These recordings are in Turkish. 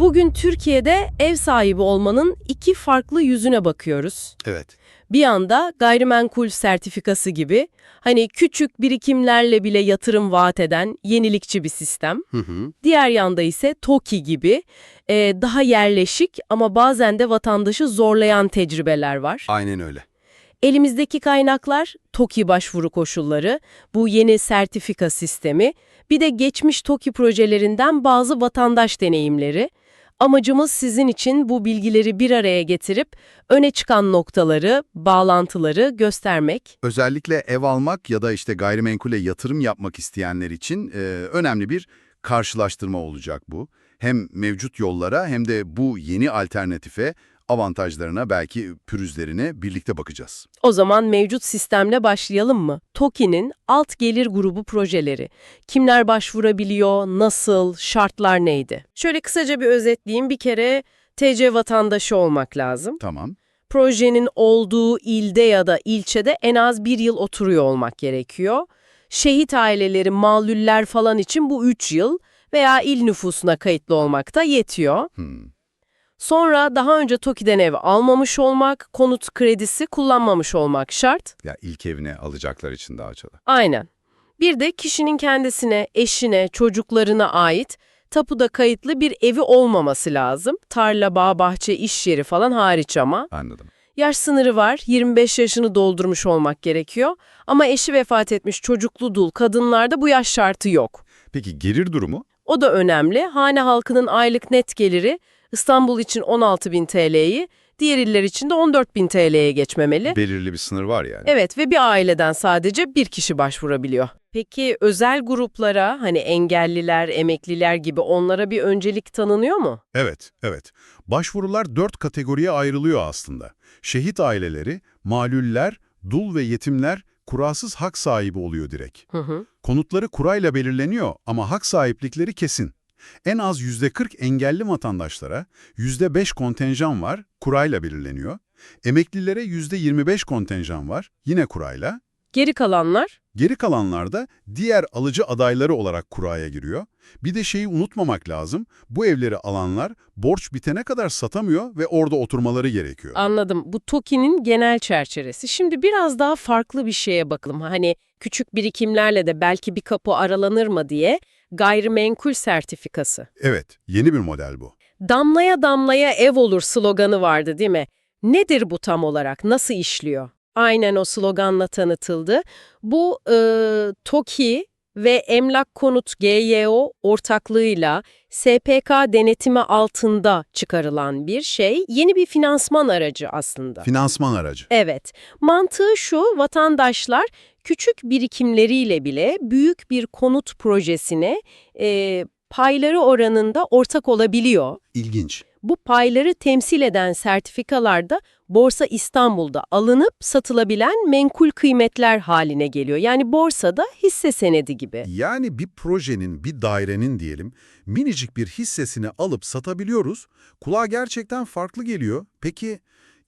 Bugün Türkiye'de ev sahibi olmanın iki farklı yüzüne bakıyoruz. Evet. Bir yanda gayrimenkul sertifikası gibi hani küçük birikimlerle bile yatırım vaat eden yenilikçi bir sistem. Hı hı. Diğer yanda ise TOKİ gibi e, daha yerleşik ama bazen de vatandaşı zorlayan tecrübeler var. Aynen öyle. Elimizdeki kaynaklar TOKİ başvuru koşulları, bu yeni sertifika sistemi, bir de geçmiş TOKİ projelerinden bazı vatandaş deneyimleri. Amacımız sizin için bu bilgileri bir araya getirip öne çıkan noktaları, bağlantıları göstermek. Özellikle ev almak ya da işte gayrimenkule yatırım yapmak isteyenler için e, önemli bir karşılaştırma olacak bu. Hem mevcut yollara hem de bu yeni alternatife avantajlarına belki pürüzlerine birlikte bakacağız. O zaman mevcut sistemle başlayalım mı? TOKİ'nin alt gelir grubu projeleri. Kimler başvurabiliyor, nasıl, şartlar neydi? Şöyle kısaca bir özetleyeyim. Bir kere TC vatandaşı olmak lazım. Tamam. Projenin olduğu ilde ya da ilçede en az bir yıl oturuyor olmak gerekiyor. Şehit aileleri, mağluller falan için bu 3 yıl veya il nüfusuna kayıtlı olmak da yetiyor. Hmm. Sonra daha önce TOKİ'den ev almamış olmak, konut kredisi kullanmamış olmak şart. Ya ilk evine alacaklar için daha çok. Aynen. Bir de kişinin kendisine, eşine, çocuklarına ait tapuda kayıtlı bir evi olmaması lazım. Tarla, bağ, bahçe, iş yeri falan hariç ama. Anladım. Yaş sınırı var, 25 yaşını doldurmuş olmak gerekiyor. Ama eşi vefat etmiş çocuklu dul kadınlarda bu yaş şartı yok. Peki gelir durumu? O da önemli. Hane halkının aylık net geliri İstanbul için 16.000 TL'yi, diğer iller için de 14.000 TL'ye geçmemeli. Belirli bir sınır var yani. Evet ve bir aileden sadece bir kişi başvurabiliyor. Peki özel gruplara hani engelliler, emekliler gibi onlara bir öncelik tanınıyor mu? Evet, evet. Başvurular dört kategoriye ayrılıyor aslında. Şehit aileleri, malüller, dul ve yetimler kurasız hak sahibi oluyor direkt. Hı hı. Konutları kurayla belirleniyor ama hak sahiplikleri kesin. En az %40 engelli vatandaşlara, %5 kontenjan var, kurayla belirleniyor. Emeklilere %25 kontenjan var, yine kurayla. Geri kalanlar? Geri kalanlar da diğer alıcı adayları olarak kuraya giriyor. Bir de şeyi unutmamak lazım, bu evleri alanlar borç bitene kadar satamıyor ve orada oturmaları gerekiyor. Anladım. Bu TOKİ'nin genel çerçevesi. Şimdi biraz daha farklı bir şeye bakalım. Hani küçük birikimlerle de belki bir kapı aralanır mı diye gayrimenkul sertifikası. Evet, yeni bir model bu. Damlaya damlaya ev olur sloganı vardı değil mi? Nedir bu tam olarak? Nasıl işliyor? Aynen o sloganla tanıtıldı. Bu e, TOKİ ve Emlak Konut GYO ortaklığıyla SPK denetimi altında çıkarılan bir şey. Yeni bir finansman aracı aslında. Finansman aracı. Evet, mantığı şu, vatandaşlar küçük birikimleriyle bile büyük bir konut projesine e, payları oranında ortak olabiliyor. İlginç. Bu payları temsil eden sertifikalar da Borsa İstanbul'da alınıp satılabilen menkul kıymetler haline geliyor. Yani borsada hisse senedi gibi. Yani bir projenin, bir dairenin diyelim, minicik bir hissesini alıp satabiliyoruz. Kulağa gerçekten farklı geliyor. Peki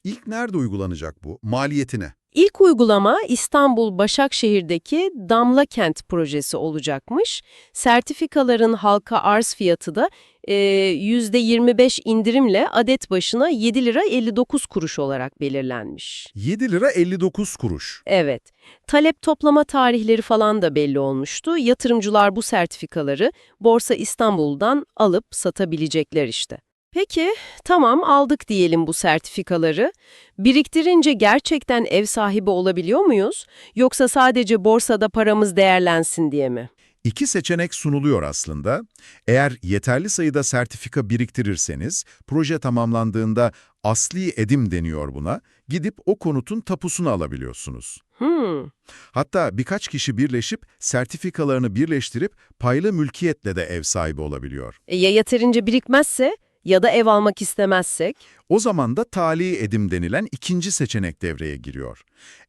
ilk nerede uygulanacak bu? Maliyetine. İlk uygulama İstanbul Başakşehir'deki Damla Kent projesi olacakmış. Sertifikaların halka arz fiyatı da e, %25 indirimle adet başına 7 lira 59 kuruş olarak belirlenmiş. 7 lira 59 kuruş. Evet. Talep toplama tarihleri falan da belli olmuştu. Yatırımcılar bu sertifikaları Borsa İstanbul'dan alıp satabilecekler işte. Peki, tamam aldık diyelim bu sertifikaları. Biriktirince gerçekten ev sahibi olabiliyor muyuz? Yoksa sadece borsada paramız değerlensin diye mi? İki seçenek sunuluyor aslında. Eğer yeterli sayıda sertifika biriktirirseniz, proje tamamlandığında asli edim deniyor buna, gidip o konutun tapusunu alabiliyorsunuz. Hmm, Hatta birkaç kişi birleşip sertifikalarını birleştirip paylı mülkiyetle de ev sahibi olabiliyor. e, ya yeterince birikmezse ya da ev almak istemezsek? O zaman da tali edim denilen ikinci seçenek devreye giriyor.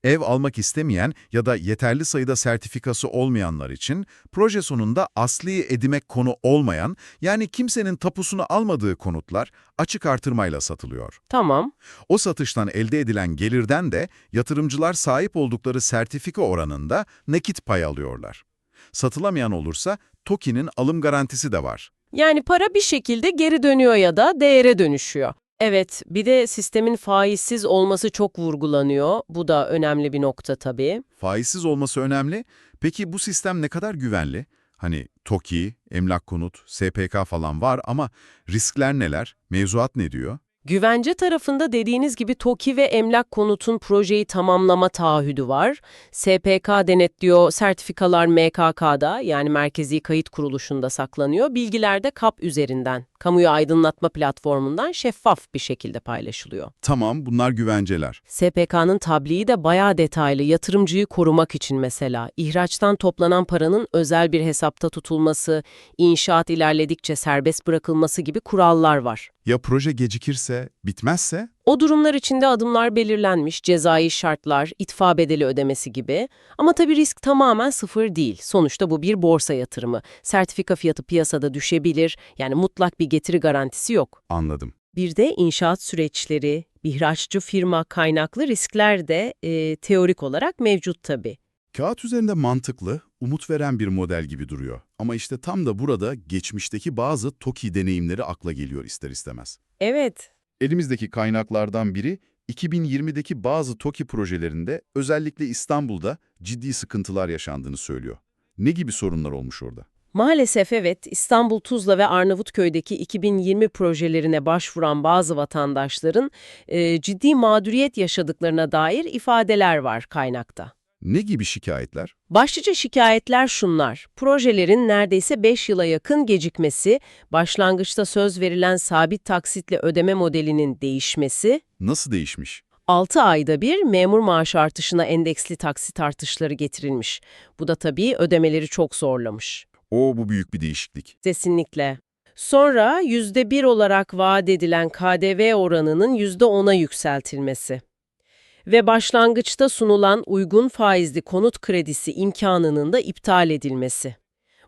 Ev almak istemeyen ya da yeterli sayıda sertifikası olmayanlar için proje sonunda asli edime konu olmayan yani kimsenin tapusunu almadığı konutlar açık artırmayla satılıyor. Tamam. O satıştan elde edilen gelirden de yatırımcılar sahip oldukları sertifika oranında nakit pay alıyorlar. Satılamayan olursa TOKİ'nin alım garantisi de var. Yani para bir şekilde geri dönüyor ya da değere dönüşüyor. Evet, bir de sistemin faizsiz olması çok vurgulanıyor. Bu da önemli bir nokta tabii. Faizsiz olması önemli. Peki bu sistem ne kadar güvenli? Hani TOKİ, emlak konut, SPK falan var ama riskler neler? Mevzuat ne diyor? Güvence tarafında dediğiniz gibi TOKİ ve Emlak Konut'un projeyi tamamlama taahhüdü var. SPK denetliyor, sertifikalar MKK'da yani Merkezi Kayıt Kuruluşu'nda saklanıyor. Bilgiler de KAP üzerinden, kamuyu aydınlatma platformundan şeffaf bir şekilde paylaşılıyor. Tamam, bunlar güvenceler. SPK'nın tabliği de bayağı detaylı, yatırımcıyı korumak için mesela. İhraçtan toplanan paranın özel bir hesapta tutulması, inşaat ilerledikçe serbest bırakılması gibi kurallar var. Ya proje gecikirse, bitmezse? O durumlar içinde adımlar belirlenmiş, cezai şartlar, itfa bedeli ödemesi gibi. Ama tabii risk tamamen sıfır değil. Sonuçta bu bir borsa yatırımı. Sertifika fiyatı piyasada düşebilir, yani mutlak bir getiri garantisi yok. Anladım. Bir de inşaat süreçleri, ihraççı firma kaynaklı riskler de e, teorik olarak mevcut tabii. Kağıt üzerinde mantıklı, umut veren bir model gibi duruyor. Ama işte tam da burada geçmişteki bazı TOKİ deneyimleri akla geliyor ister istemez. Evet, Elimizdeki kaynaklardan biri 2020'deki bazı TOKİ projelerinde özellikle İstanbul'da ciddi sıkıntılar yaşandığını söylüyor. Ne gibi sorunlar olmuş orada? Maalesef evet, İstanbul, Tuzla ve Arnavutköy'deki 2020 projelerine başvuran bazı vatandaşların e, ciddi mağduriyet yaşadıklarına dair ifadeler var kaynakta. Ne gibi şikayetler? Başlıca şikayetler şunlar. Projelerin neredeyse 5 yıla yakın gecikmesi, başlangıçta söz verilen sabit taksitle ödeme modelinin değişmesi, Nasıl değişmiş? 6 ayda bir memur maaş artışına endeksli taksit artışları getirilmiş. Bu da tabii ödemeleri çok zorlamış. O bu büyük bir değişiklik. Kesinlikle. Sonra %1 olarak vaat edilen KDV oranının %10'a yükseltilmesi. Ve başlangıçta sunulan uygun faizli konut kredisi imkanının da iptal edilmesi.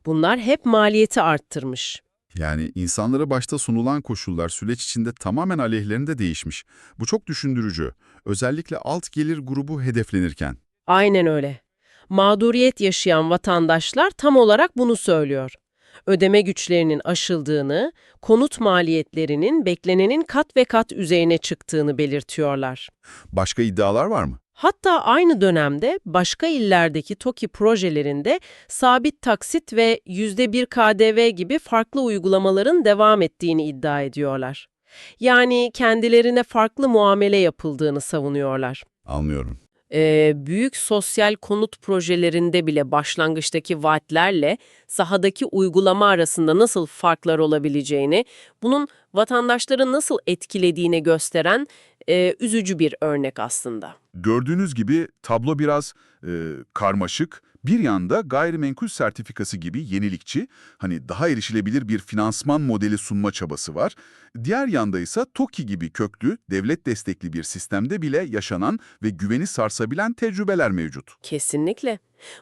Bunlar hep maliyeti arttırmış. Yani insanlara başta sunulan koşullar süreç içinde tamamen aleyhlerinde değişmiş. Bu çok düşündürücü. Özellikle alt gelir grubu hedeflenirken. Aynen öyle. Mağduriyet yaşayan vatandaşlar tam olarak bunu söylüyor. Ödeme güçlerinin aşıldığını, konut maliyetlerinin beklenenin kat ve kat üzerine çıktığını belirtiyorlar. Başka iddialar var mı? Hatta aynı dönemde başka illerdeki TOKİ projelerinde sabit taksit ve %1 KDV gibi farklı uygulamaların devam ettiğini iddia ediyorlar. Yani kendilerine farklı muamele yapıldığını savunuyorlar. Anlıyorum. Ee, büyük sosyal konut projelerinde bile başlangıçtaki vaatlerle sahadaki uygulama arasında nasıl farklar olabileceğini, bunun vatandaşları nasıl etkilediğini gösteren e, üzücü bir örnek aslında. Gördüğünüz gibi tablo biraz e, karmaşık. Bir yanda gayrimenkul sertifikası gibi yenilikçi, hani daha erişilebilir bir finansman modeli sunma çabası var. Diğer yanda ise TOKİ gibi köklü, devlet destekli bir sistemde bile yaşanan ve güveni sarsabilen tecrübeler mevcut. Kesinlikle.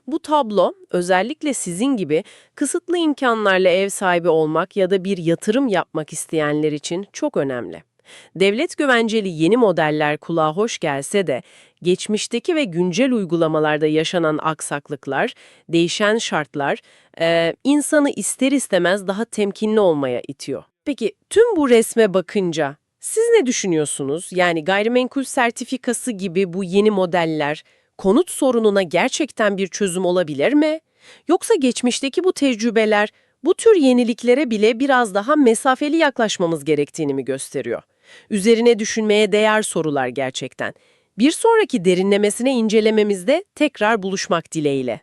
Bu tablo özellikle sizin gibi kısıtlı imkanlarla ev sahibi olmak ya da bir yatırım yapmak isteyenler için çok önemli. Devlet güvenceli yeni modeller kulağa hoş gelse de geçmişteki ve güncel uygulamalarda yaşanan aksaklıklar, değişen şartlar eee, insanı ister istemez daha temkinli olmaya itiyor. Peki tüm bu resme bakınca siz ne düşünüyorsunuz? Yani gayrimenkul sertifikası gibi bu yeni modeller konut sorununa gerçekten bir çözüm olabilir mi? Yoksa geçmişteki bu tecrübeler bu tür yeniliklere bile biraz daha mesafeli yaklaşmamız gerektiğini mi gösteriyor? Üzerine düşünmeye değer sorular gerçekten. Bir sonraki derinlemesine incelememizde tekrar buluşmak dileğiyle.